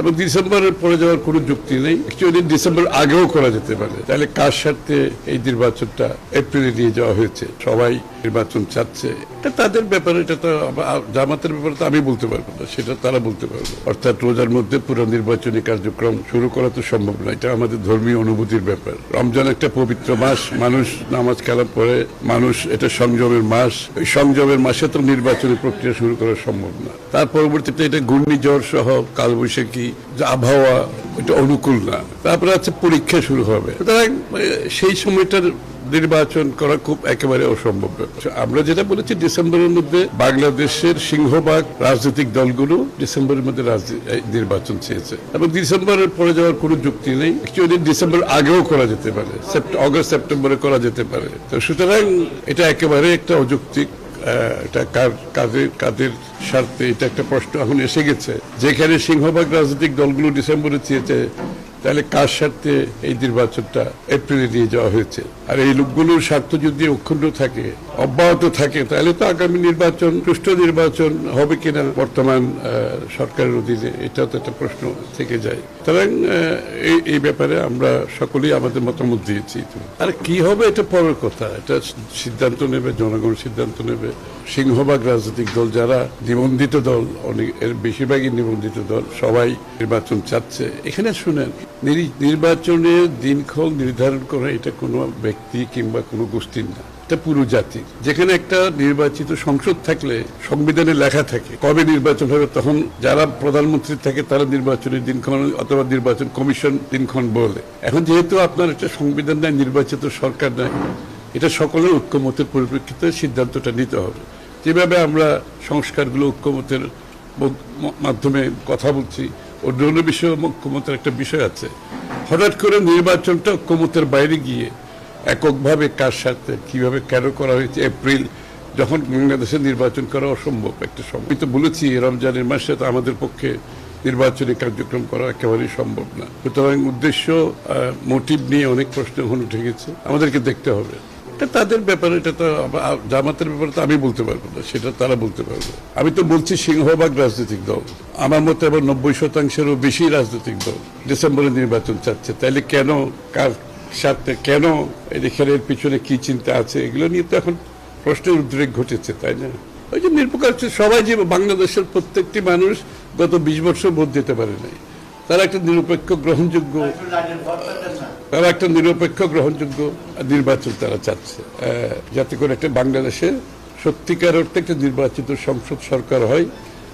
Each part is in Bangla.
এবং ডিসেম্বরের পরে যাওয়ার কোনো যুক্তি নেই। অ্যাকচুয়ালি ডিসেম্বর আগেও করা যেতে পারে, তাহলে কার স্বার্থে এই নির্বাচনটা এপ্রিলে নিয়ে যাওয়া হয়েছে? সবাই নির্বাচন চাচ্ছে। তাদের ব্যাপারে, এটা তো জামাতের ব্যাপারে তো আমি বলতে পারব না, সেটা তারা বলতে পারব। অর্থাৎ রোজার মধ্যে পুরো নির্বাচনী কার্যক্রম শুরু করা তো সম্ভব না, এটা আমাদের ধর্মীয় অনুভূতির ব্যাপার। রমজান একটা পবিত্র মাস, মানুষ নামাজ খেলার পরে মানুষ এটা সংযমের মাস। ওই সংযমের মাসে তো নির্বাচনী প্রক্রিয়া শুরু করা সম্ভব না। তার পরবর্তীতে এটা ঘূর্ণিঝড় সহ কালবৈশাখী যে আবহাওয়া এটা অনুকূল না। তারপরে আছে পরীক্ষা শুরু হবে। সুতরাং সেই সময়টার নির্বাচন করা খুব একেবারে অসম্ভব। আমরা যেটা বলেছি, ডিসেম্বরের মধ্যে বাংলাদেশের সিংহভাগ রাজনৈতিক দলগুলো ডিসেম্বরের মধ্যে নির্বাচন চেয়েছে। এবং ডিসেম্বরের পরে যাওয়ার কোনো যুক্তি নেই। অ্যাকচুয়ালি ডিসেম্বর আগেও করা যেতে পারে। অগস্ট সেপ্টেম্বরে করা যেতে পারে। তো সুতরাং, এটা একেবারে একটা অযৌক্তিক এটা কার কাদের কাদের স্বার্থে এটা একটা প্রশ্ন। এখন এসে গেছে, যেখানে সিংহভাগ রাজনৈতিক দলগুলো ডিসেম্বরে চেয়েছে, তাহলে কার স্বার্থে এই নির্বাচনটা এপ্রিলে নিয়ে যাওয়া হয়েছে? আর এই লোকগুলোর স্বার্থ যদি অক্ষুণ্ণ থাকে অব্যাহত থাকে, তাহলে তো আগামী নির্বাচন, সুষ্ঠু নির্বাচন হবে কিনা বর্তমান সরকারের অধীনে এটা তো একটা প্রশ্ন থেকে যায়। সুতরাং এই ব্যাপারে আমরা সকলেই আমাদের মতামত দিয়েছি। আর কি হবে এটা পরের কথা। এটা সিদ্ধান্ত নেবে, জনগণ সিদ্ধান্ত নেবে। সিংহভাগ রাজনৈতিক দল যারা নিবন্ধিত দল, অনেক, এর বেশিরভাগই নিবন্ধিত দল, সবাই নির্বাচন চাচ্ছে। এখানে শুনেন নিরি- নির্বাচনের দিনক্ষণ নির্ধারণ করা এটা কোনো ব্যক্তি কিংবা কোনো গোষ্ঠীর না। এটা পুরো জাতির যেখানে একটা নির্বাচিত সংসদ থাকলে, সংবিধানে লেখা থাকে, কবে নির্বাচন হবে, তখন যারা প্রধানমন্ত্রী থাকে, তারা নির্বাচনের দিনক্ষণ অথবা নির্বাচন কমিশন দিনক্ষণ বলে। এখন যেহেতু আপনার একটা সংবিধান নাই, নির্বাচিত সরকার নাই, এটা সকলের ঐক্যমতের পরিপ্রেক্ষিতে সিদ্ধান্তটা নিতে হবে। যেভাবে আমরা সংস্কারগুলো ঐক্যমতের মাধ্যমে কথা বলছি, অন্যান্য বিষয়ে ঐক্যমতের একটা বিষয় আছে। হঠাৎ করে নির্বাচনটা ঐক্যমতের বাইরে গিয়ে এককভাবে কার সাথে, কীভাবে কেন করা হয়েছে? এপ্রিল, যখন বাংলাদেশে নির্বাচন করা অসম্ভব একটা সময়। তো বলেছি, রমজানের মাসে তো আমাদের পক্ষে নির্বাচনী কার্যক্রম করা একেবারেই সম্ভব না। সুতরাং উদ্দেশ্য মোটিভ নিয়ে অনেক প্রশ্ন এখন উঠে গেছে। আমাদেরকে দেখতে হবে। তাদের ব্যাপারে, এটা তো জামাতের ব্যাপারে তো আমি বলতে পারব না, সেটা তারা বলতে পারবে। আমি তো বলছি সিংহভাগ রাজনৈতিক দল। আমার মতে আবার নব্বই শতাংশেরও বেশি রাজনৈতিক দল ডিসেম্বরে নির্বাচন চাচ্ছে। তাইলে কেন কার স্বার্থে কেন এখানে পিছনে কি চিন্তা আছে, এগুলো নিয়ে তো এখন প্রশ্নের উদ্রেক ঘটেছে, তাই না? ওই যে নির্বিকার সবাই যে বাংলাদেশের প্রত্যেকটি মানুষ গত বিশ বছর ভোট দিতে পারে নাই। তারা একটা নিরপেক্ষ গ্রহণযোগ্য তারা একটা নিরপেক্ষ গ্রহণযোগ্য নির্বাচন তারা চাচ্ছে। যাতে করে একটা বাংলাদেশে সত্যিকার অর্থে একটা নির্বাচিত সংসদ সরকার হয়,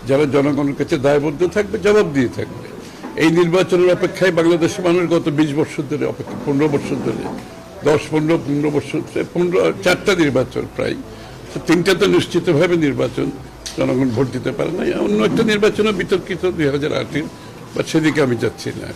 যারা জনগণের কাছে দায়বদ্ধ থাকবে, জবাব দিয়ে থাকবে। এই নির্বাচনের অপেক্ষায় বাংলাদেশের মানুষ গত বিশ বছর ধরে অপেক্ষা পনেরো বছর ধরে দশ পনেরো পনেরো বছর ধরে, পনেরো চারটা নির্বাচন প্রায় তিনটা তো নিশ্চিতভাবে নির্বাচন জনগণ ভোট দিতে পারে না অন্য একটা নির্বাচনও বিতর্কিত দুই হাজার আটের বা সেদিকে আমি যাচ্ছি না।